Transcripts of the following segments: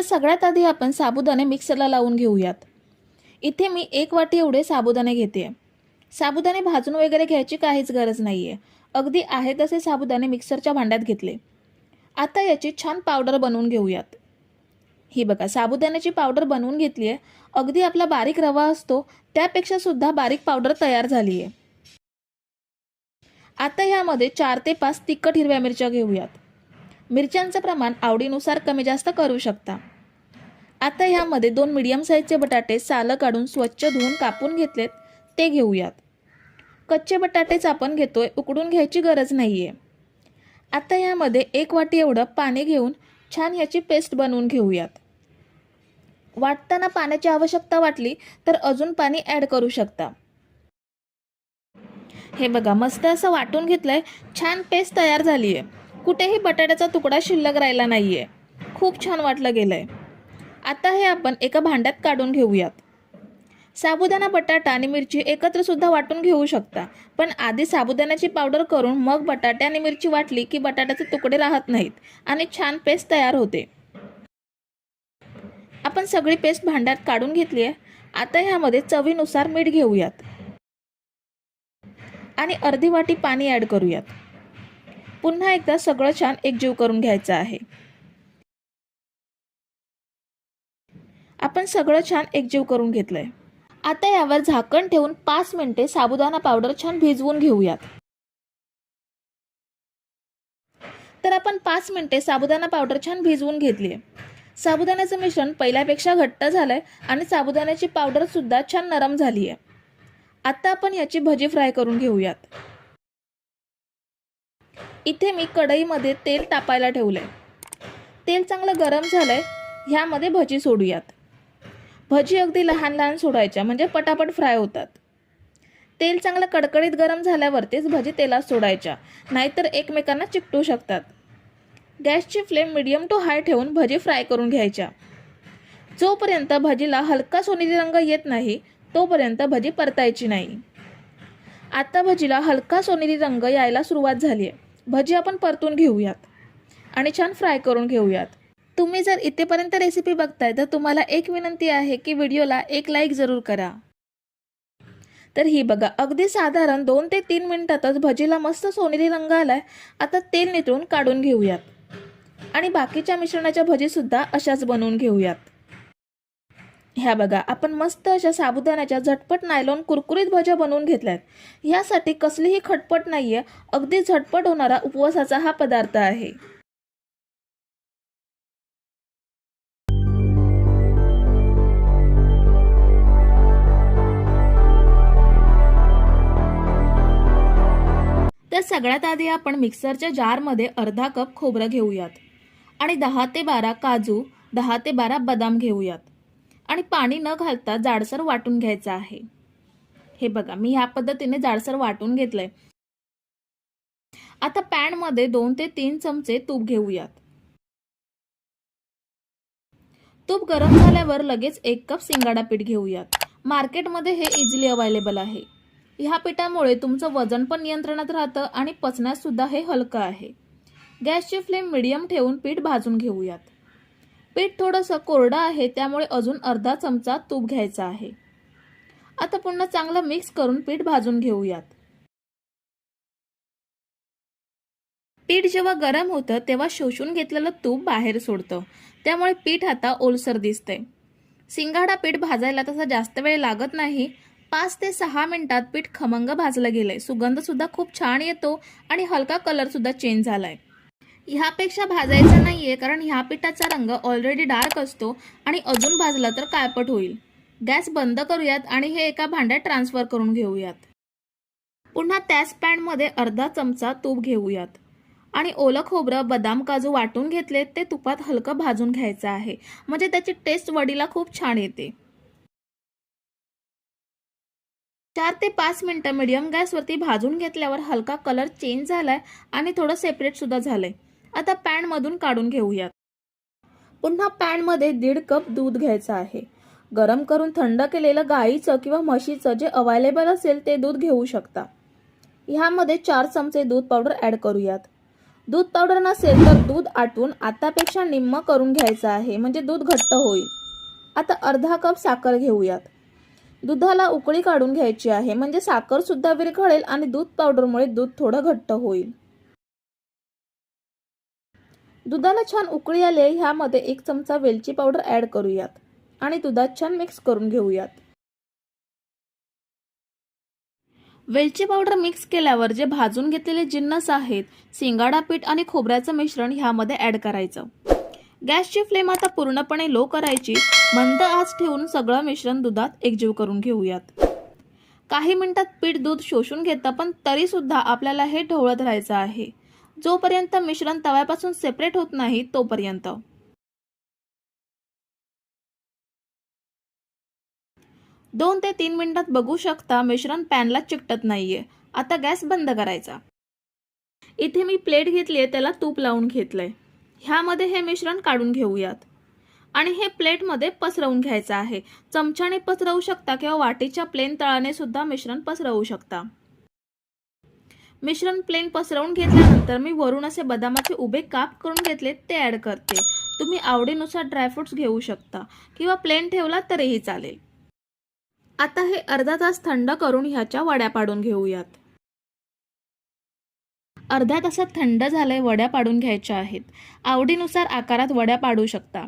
तर सगळ्यात आधी आपण साबुदाणे मिक्सरला लावून घेऊयात. इथे मी एक वाटी एवढे साबुदाणे घेते. साबुदाणे भाजून वगैरे घ्यायची काहीच गरज नाही आहे अगदी आहे तसे साबुदाणे मिक्सरच्या भांड्यात घेतले. आता याची छान पावडर बनवून घेऊयात. ही बघा साबुदाण्याची पावडर बनवून घेतली आहे अगदी आपला बारीक रवा असतो त्यापेक्षा सुद्धा बारीक पावडर तयार झाली आहे आता ह्यामध्ये चार ते पाच तिखट हिरव्या मिरच्या घेऊयात. मिरच्यांचं प्रमाण आवडीनुसार कमी जास्त करू शकता. आता ह्यामध्ये दोन मीडियम साईजचे बटाटे सालं काढून स्वच्छ धुवून कापून घेतलेत ते घेऊयात. कच्चे बटाटेच आपण घेतोय उकडून घ्यायची गरज नाही आहे आता ह्यामध्ये एक वाटी एवढं पाणी घेऊन छान ह्याची पेस्ट बनवून घेऊयात. वाटताना पाण्याची आवश्यकता वाटली तर अजून पाणी ॲड करू शकता. हे बघा मस्त असं वाटून घेतलंय छान पेस्ट तयार झाली आहे कुठेही बटाट्याचा तुकडा शिल्लक राहिला नाही आहे खूप छान वाटलं गेलं आहे आता हे आपण एका भांड्यात काढून घेऊयात. साबुदाणा बटाटा आणि मिरची एकत्र सुद्धा वाटून घेऊ शकता. पण आधी साबुदाण्याची पावडर करून मग बटाटे आणि मिरची वाटली की बटाट्याचे तुकडे राहत नाहीत आणि छान पेस्ट तयार होते. आपण सगळी पेस्ट भांड्यात काढून घेतली आहे. आता ह्यामध्ये चवीनुसार मीठ घेऊयात. आणि अर्धी वाटी पाणी ॲड करूयात. पुन्हा एकदा सगळं छान एकजीव करून घ्यायचं आहे. आपण सगळं छान एकजीव करून घेतलंय. आता यावर झाकण ठेवून पाच मिनिटे साबुदाणा पावडर छान भिजवून घेऊयात. तर आपण पाच मिनिटे साबुदाणा पावडर छान भिजवून घेतली आहे साबुदाण्याचं मिश्रण पहिल्यापेक्षा घट्ट झालंय आणि साबुदाण्याची पावडर सुद्धा छान नरम झाली आहे आता आपण याची भजी फ्राय करून घेऊयात. इथे मी कढईमध्ये तेल तापायला ठेवलंय. तेल चांगलं गरम झालंय ह्यामध्ये भजी सोडूयात. भजी अगदी लहान लहान सोडायच्या म्हणजे पटापट फ्राय होतात. तेल चांगलं कडकडीत गरम झाल्यावरतीच भजी तेलात सोडायच्या नाहीतर एकमेकांना चिकटू शकतात. गॅसची फ्लेम मिडियम टू हाय ठेवून भजी फ्राय करून घ्यायच्या. जोपर्यंत भजीला हलका सोनेरी रंग येत नाही तोपर्यंत भजी परतायची नाही. आता भजीला हलका सोनेरी रंग यायला सुरुवात झाली आहे भजी आपण परतून घेऊयात आणि छान फ्राय करून घेऊयात. तुम्ही जर इथेपर्यंत रेसिपी बघताय तर तुम्हाला एक विनंती आहे की व्हिडिओला एक लाईक जरूर करा. तर ही बघा अगदी साधारण दोन ते तीन मिनिटातच भजीला मस्त सोनेरी रंग आलाय. आता तेल नितळून काढून घेऊयात. आणि बाकीच्या मिश्रणाच्या भजीसुद्धा अशाच बनवून घेऊयात. ह्या बघा आपण मस्त अशा साबुदाण्याच्या झटपट नायलॉन कुरकुरीत भज्या बनवून घेतल्यात. ह्यासाठी कसलीही खटपट नाहीये अगदी झटपट होणारा उपवासाचा हा पदार्थ आहे. तर सगळ्यात आधी आपण मिक्सरच्या जारमध्ये अर्धा कप खोबरं घेऊयात. आणि दहा ते बारा काजू दहा ते बारा बदाम घेऊयात. आणि पाणी न घालता जाडसर वाटून घ्यायचं आहे. हे बघा मी ह्या पद्धतीने जाडसर वाटून घेतलंय. आता पॅनमध्ये दोन ते तीन चमचे तूप घेऊयात. तूप गरम झाल्यावर लगेच एक कप सिंगाडा पीठ घेऊयात. मार्केटमध्ये हे इझिली अवेलेबल आहे. ह्या पिठामुळे तुमचं वजन पण नियंत्रणात राहतं आणि पचण्यास सुद्धा हे हलकं आहे. गॅसची फ्लेम मिडियम ठेवून पीठ भाजून घेऊयात. पीठ थोडंसं कोरडं आहे त्यामुळे अजून अर्धा चमचा तूप घ्यायचा आहे. आता पुन्हा चांगलं मिक्स करून पीठ भाजून घेऊयात. पीठ जेव्हा गरम होतं तेव्हा शोषून घेतलेलं तूप बाहेर सोडतं. त्यामुळे पीठ आता ओलसर दिसतंय. सिंगाडा पीठ भाजायला तसा जास्त वेळ लागत नाही पाच ते सहा मिनिटात पीठ खमंग भाजलं गेलंय. आहे सुगंधसुद्धा खूप छान येतो आणि हलका कलरसुद्धा चेंज चेंज झालाय. ह्यापेक्षा भाजायचं नाहीये कारण ह्या पिठाचा रंग ऑलरेडी डार्क असतो आणि अजून भाजला तर काळपट होईल. गॅस बंद करूयात आणि हे एका भांड्यात ट्रान्सफर करून घेऊयात. पुन्हा त्याच पॅनमध्ये अर्धा चमचा तूप घेऊयात. आणि ओलं खोबरं बदाम काजू वाटून घेतले ते तुपात हलकं भाजून घ्यायचं आहे. म्हणजे त्याची टेस्ट वडीला खूप छान येते. चार ते पाच मिनटं मिडियम गॅसवरती भाजून घेतल्यावर हलका कलर चेंज झालाय आणि थोडं सेपरेट सुद्धा झालंय. आता पॅनमधून काढून घेऊयात. पुन्हा पॅनमध्ये दीड कप दूध घ्यायचं आहे. गरम करून थंड केलेलं गाईचं किंवा म्हशीचं जे अवायलेबल असेल ते दूध घेऊ शकता. ह्यामध्ये चार चमचे दूध पावडर ॲड करूयात. दूध पावडर नसेल तर दूध आटवून आतापेक्षा निम्म करून घ्यायचं आहे म्हणजे दूध घट्ट होईल. आता अर्धा कप साखर घेऊयात. दुधाला उकळी काढून घ्यायची आहे. म्हणजे साखर सुद्धा विरघळेल आणि दूध पावडरमुळे दूध थोडं घट्ट होईल. दुधाला छान उकळी आले ह्यामध्ये एक चमचा वेलची पावडर ऍड करूयात आणि दुधात छान मिक्स करून घेऊयात. वेलची पावडर मिक्स केल्यावर जे भाजून घेतलेले जिन्नस आहेत सिंगाडा पीठ आणि खोबऱ्याचं मिश्रण ह्यामध्ये ऍड करायचं. गॅसची फ्लेम आता पूर्णपणे लो करायची. मंद आच ठेवून सगळं मिश्रण दुधात एकजीव करून घेऊयात. काही मिनिटात पीठ दूध शोषून घेतं पण तरी सुद्धा आपल्याला हे ढवळत राहायचं आहे. जोपर्यंत मिश्रण तव्यापासून सेपरेट होत नाही तोपर्यंत. दोन ते तीन मिनिटात बघू शकता मिश्रण पॅनला चिकटत नाहीये. आता गॅस बंद करायचा. इथे मी प्लेट घेतली आहे त्याला तूप लावून घेतलंय. ह्यामध्ये हे मिश्रण काढून घेऊयात. आणि हे प्लेटमध्ये पसरवून घ्यायचं आहे. चमच्याने पसरवू शकता किंवा वाटीच्या प्लेन तळाने सुद्धा मिश्रण पसरवू शकता. मिश्रण प्लेन पसरवून घेतल्यानंतर मी वरून असे बदामाचे उभे काप करून घेतले ते ॲड करते. तुम्ही आवडीनुसार ड्रायफ्रुट्स घेऊ शकता किंवा प्लेन ठेवला तरीही चालेल. आता हे अर्धा तास थंड करून ह्याच्या वड्या पाडून घेऊयात. अर्ध्या तासात थंड झालंय वड्या पाडून घ्यायच्या आहेत. आवडीनुसार आकारात वड्या पाडू शकता.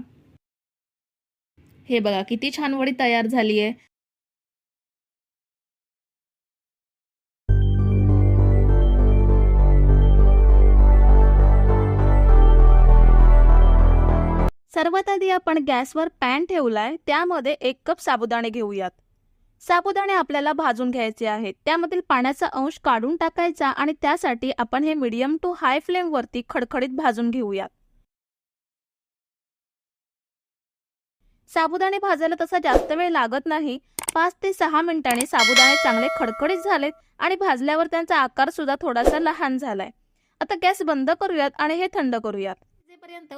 हे बघा किती छान वडी तयार झाली आहे सर्वात आधी आपण गॅसवर पॅन ठेवलाय त्यामध्ये एक कप साबुदाणे घेऊयात. साबुदाणे आपल्याला भाजून घ्यायचे आहेत. त्यामधील पाण्याचा अंश काढून टाकायचा आणि त्यासाठी आपण हे मीडियम टू हाय फ्लेमवरती खडखडीत भाजून घेऊयात. साबुदाणे भाजायला तसा जास्त वेळ लागत नाही. पाच ते सहा मिनिटांनी साबुदाणे चांगले खडखडीत झालेत आणि भाजल्यावर त्यांचा आकार सुद्धा थोडासा लहान झालाय. आता गॅस बंद करूयात आणि हे थंड करूयात.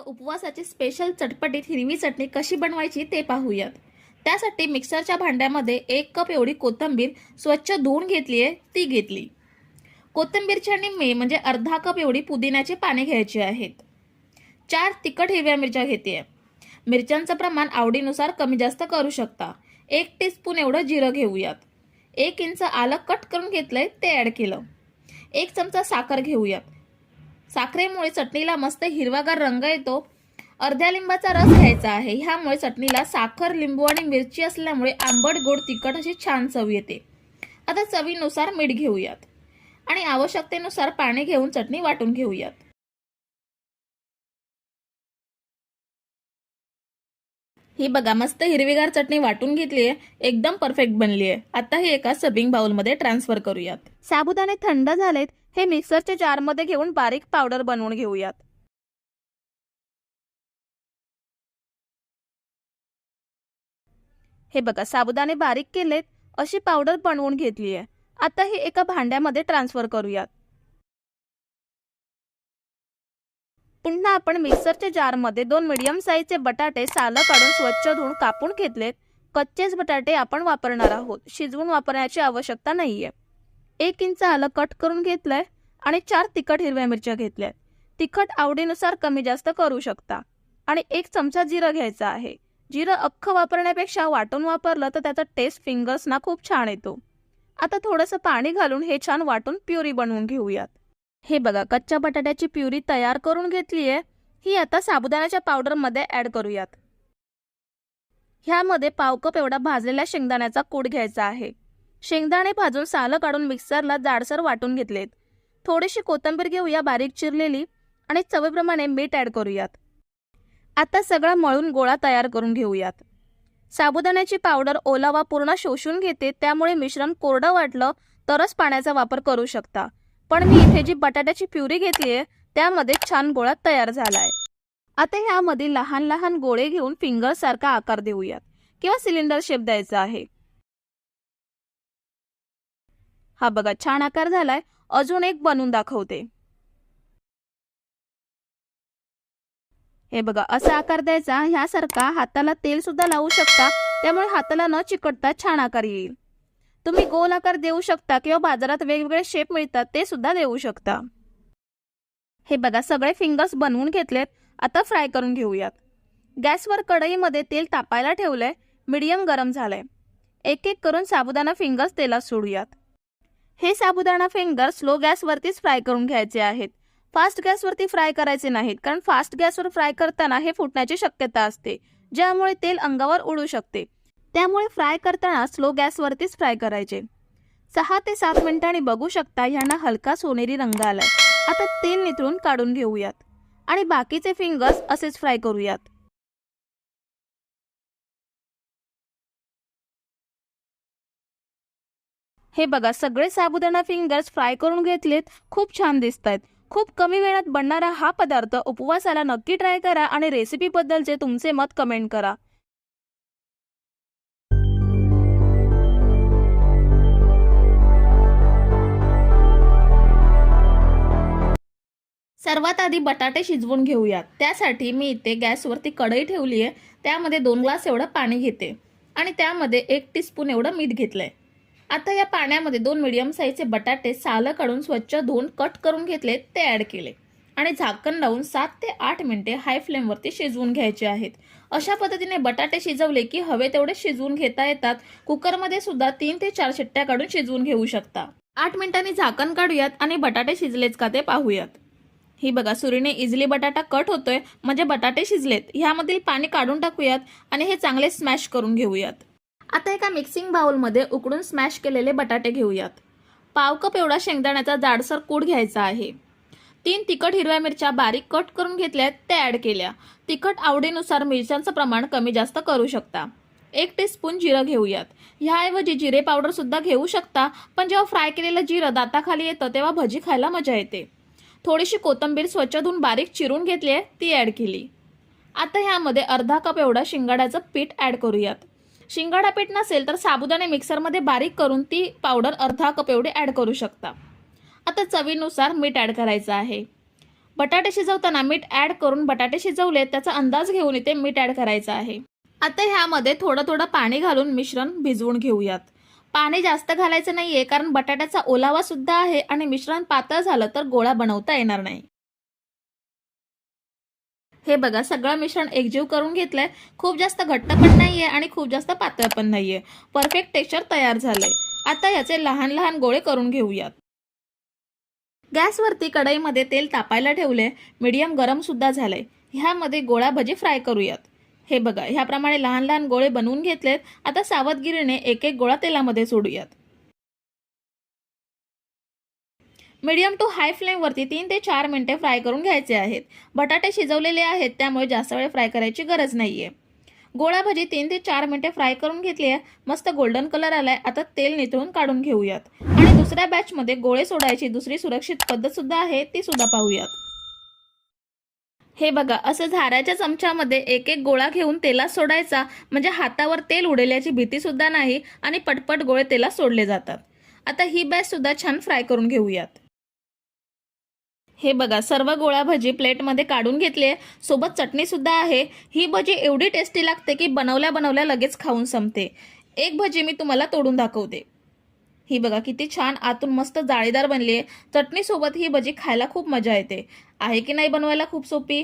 उपवासाची स्पेशल चटपटीत हिरवी चटणी कशी बनवायची ते पाहूयात. त्यासाठी मिक्सरच्या भांड्यामध्ये एक कप एवढी कोथिंबीर स्वच्छ धुवून घेतली आहे ती घेतली. कोथिंबीरच्या निम्मी म्हणजे अर्धा कप एवढी पुदिन्याची पाने घ्यायची आहेत. चार तिखट हिरव्या मिरच्या घेते मिरच्यांचं प्रमाण आवडीनुसार कमी जास्त करू शकता. एक टीस्पून एवढं जिरं घेऊयात. एक इंच आलं कट करून घेतलंय ते ॲड केलं. एक चमचा साखर घेऊयात. साखरेमुळे चटणीला मस्त हिरवागार रंग येतो. अर्ध्या लिंबाचा रस घ्यायचा आहे. ह्यामुळे चटणीला साखर लिंबू आणि मिरची असल्यामुळे आंबट गोड तिखट अशी छान चव येते. आता चवीनुसार मीठ घेऊयात. आणि आवश्यकतेनुसार पाणी घेऊन चटणी वाटून घेऊयात. ही बघा मस्त हिरवीगार चटणी वाटून घेतली आहे. एकदम परफेक्ट बनली आहे. आता हे एका सबिंग बाउलमध्ये ट्रान्सफर करूयात. साबुदाणे थंड झालेत. हे मिक्सरच्या जारमध्ये घेऊन बारीक पावडर बनवून घेऊयात. हे बघा साबुदाणे बारीक केलेत अशी पावडर बनवून घेतली आहे. आता हे एका भांड्यामध्ये ट्रान्सफर करूयात. पुन्हा आपण मिक्सरच्या जारमध्ये दोन मिडियम साईजचे बटाटे सालं काढून स्वच्छ धुवून कापून घेतलेत. कच्चेच बटाटे आपण वापरणार आहोत. शिजवून वापरण्याची आवश्यकता नाहीये. एक इंच आलं कट करून घेतलंय आणि चार तिखट हिरव्या मिरच्या घेतल्यात. तिखट आवडीनुसार कमी जास्त करू शकता. आणि एक चमचा जिरं घ्यायचा आहे. जिरं अख्खं वापरण्यापेक्षा वाटून वापरलं तर त्याचा टेस्ट फिंगर्सना खूप छान येतो. आता थोडंसं पाणी घालून हे छान वाटून प्युरी बनवून घेऊयात. हे बघा कच्च्या बटाट्याची प्युरी तयार करून घेतली आहे ही आता साबुदाण्याच्या पावडरमध्ये ॲड करूयात. ह्यामध्ये पाव कप एवढा भाजलेल्या शेंगदाण्याचा कूड घ्यायचा आहे. शेंगदाणे भाजून सालं काढून मिक्सरला जाडसर वाटून घेतलेत. थोडीशी कोथिंबीर घेऊया बारीक चिरलेली आणि चवीप्रमाणे मीठ ॲड करूयात. आता सगळं मळून गोळा तयार करून घेऊयात. साबुदाण्याची पावडर ओलावा पूर्ण शोषून घेते त्यामुळे मिश्रण कोरडं वाटलं तरच पाण्याचा वापर करू शकता. पण मी इथे जी बटाट्याची प्युरी घेतली आहे त्यामध्ये छान गोळा तयार झालाय. आता ह्यामध्ये लहान लहान गोळे घेऊन फिंगर सारखा आकार देऊयात किंवा सिलेंडर शेप द्यायचा आहे. हा बघा छान आकार झालाय. अजून एक बनवून दाखवते. हे बघा असा आकार द्यायचा ह्यासारखा हाताला तेल सुद्धा लावू शकता त्यामुळे हाताला न चिकटता छान आकार येईल. तुम्ही गोल आकार देऊ शकता किंवा बाजारात वेगवेगळे शेप मिळतात ते सुद्धा देऊ शकता. हे बघा सगळे फिंगर्स बनवून घेतलेत आता फ्राय करून घेऊयात. गॅसवर कढईमध्ये तेल तापायला ठेवलंय मीडियम गरम झालंय. एक एक करून साबुदाणा फिंगर्स तेलात सोडूयात. हे साबुदाणा फिंगर स्लो गॅसवरतीच फ्राय करून घ्यायचे आहेत. फास्ट गॅसवरती फ्राय करायचे नाहीत कारण फास्ट गॅसवर फ्राय करताना हे फुटण्याची शक्यता असते ज्यामुळे तेल अंगावर उडू शकते. त्यामुळे फ्राय करताना स्लो गॅसवरतीच फ्राय करायचे. सहा ते सात मिनिटांनी बघू शकता ह्यांना हलका सोनेरी रंग आलाय. आता तेल निथळून काढून घेऊयात. आणि बाकीचे फिंगर्स असेच फ्राय करूयात. हे बघा सगळे साबुदाणा फिंगर्स फ्राय करून घेतलेत. खूप छान दिसत आहेत खूप कमी वेळात बनणारा हा पदार्थ उपवासाला नक्की ट्राय करा आणि रेसिपीबद्दलचे तुमचे मत कमेंट करा. सर्वात आधी बटाटे शिजवून घेऊयात. त्यासाठी मी इथे गॅसवरती कढई ठेवली आहे त्यामध्ये दोन ग्लास एवढं पाणी घेते. आणि त्यामध्ये एक टीस्पून एवढं मीठ घेतलंय. आता या पाण्यामध्ये दोन मिडियम साईजचे बटाटे सालं काढून स्वच्छ धुवून कट करून घेतले ते ॲड केले. आणि झाकण लावून सात ते आठ मिनिटे हाय फ्लेमवरती शिजवून घ्यायचे आहेत. अशा पद्धतीने बटाटे शिजवले की हवे तेवढे शिजवून घेता येतात. कुकरमध्ये सुद्धा तीन ते चार शिट्ट्या काढून शिजवून घेऊ शकता. आठ मिनिटांनी झाकण काढूयात आणि बटाटे शिजलेच का ते पाहूयात. ही बघा सुरीने इझिली बटाटा कट होतोय म्हणजे बटाटे शिजलेत. ह्यामधील पाणी काढून टाकूयात आणि हे चांगले स्मॅश करून घेऊयात. आता एका मिक्सिंग बाउलमध्ये उकडून स्मॅश केलेले बटाटे घेऊयात. पाव कप एवढा शेंगदाण्याचा जाडसर कूड घ्यायचा आहे. तीन तिखट हिरव्या मिरच्या बारीक कट करून घेतल्यात त्या ॲड केल्या. तिखट आवडीनुसार मिरच्यांचं प्रमाण कमी जास्त करू शकता. एक टीस्पून जिरं घेऊयात. ह्याऐवजी जिरे पावडरसुद्धा घेऊ शकता पण जेव्हा फ्राय केलेलं जिरं दाताखाली येतं तेव्हा भजी खायला मजा येते. थोडीशी कोथिंबीर स्वच्छ धुवून बारीक चिरून घेतली आहे ती ॲड केली. आता ह्यामध्ये अर्धा कप एवढा शिंगाड्याचं पीठ ॲड करूयात. शिंगाडा पीठ नसेल तर साबुदाणे मिक्सरमध्ये बारीक करून ती पावडर अर्धा कप एवढी ॲड करू शकता. आता चवीनुसार मीठ ॲड करायचं आहे. बटाटे शिजवताना मीठ ॲड करून बटाटे शिजवले त्याचा अंदाज घेऊन इथे मीठ ॲड करायचं आहे. आता ह्यामध्ये थोडं थोडं पाणी घालून मिश्रण भिजवून घेऊयात. पाणी जास्त घालायचं नाहीये कारण बटाट्याचा ओलावासुद्धा आहे आणि मिश्रण पातळ झालं तर गोळा बनवता येणार नाही. हे बघा सगळं मिश्रण एकजीव करून घेतलंय. खूप जास्त घट्ट पण नाहीये आणि खूप जास्त पातळ पण नाहीये. परफेक्ट टेक्स्चर तयार झालंय. आता याचे लहान लहान गोळे करून घेऊयात. गॅसवरती कढईमध्ये तेल तापायला ठेवले मीडियम गरम सुद्धा झालंय. ह्यामध्ये गोळा भजी फ्राय करूयात. हे बघा ह्याप्रमाणे लहान लहान गोळे बनवून घेतलेत. आता सावधगिरीने एक एक गोळा तेलामध्ये सोडूयात. मीडियम टू हाय फ्लेमवरती तीन ते चार मिनिटे फ्राय करून घ्यायचे आहेत. बटाटे शिजवलेले आहेत त्यामुळे जास्त वेळ फ्राय करायची गरज नाहीये. गोळा भाजी तीन ते चार मिनिटे फ्राय करून घेतली आहे. मस्त गोल्डन कलर आलाय. आता तेल निथळून काढून घेऊयात. आणि दुसऱ्या बॅचमध्ये गोळे सोडायची दुसरी सुरक्षित पद्धत सुद्धा आहे ती सुद्धा पाहूयात. हे बघा असं झाऱ्याच्या चमच्यामध्ये एक एक गोळा घेऊन तेलात सोडायचा. म्हणजे हातावर तेल उडेल्याची भीती सुद्धा नाही आणि पटपट गोळे तेलात सोडले जातात. आता ही बॅच सुद्धा छान फ्राय करून घेऊयात. हे बघा सर्व गोळा भजी प्लेटमध्ये काढून घेतली आहे. सोबत चटणीसुद्धा आहे. ही भजी एवढी टेस्टी लागते की बनवल्या बनवल्या लगेच खाऊन संपते. एक भजी मी तुम्हाला तोडून दाखवते. ही बघा किती छान आतून मस्त जाळीदार बनली आहे. चटणीसोबत ही भजी खायला खूप मजा येते. आहे की नाही बनवायला खूप सोपी?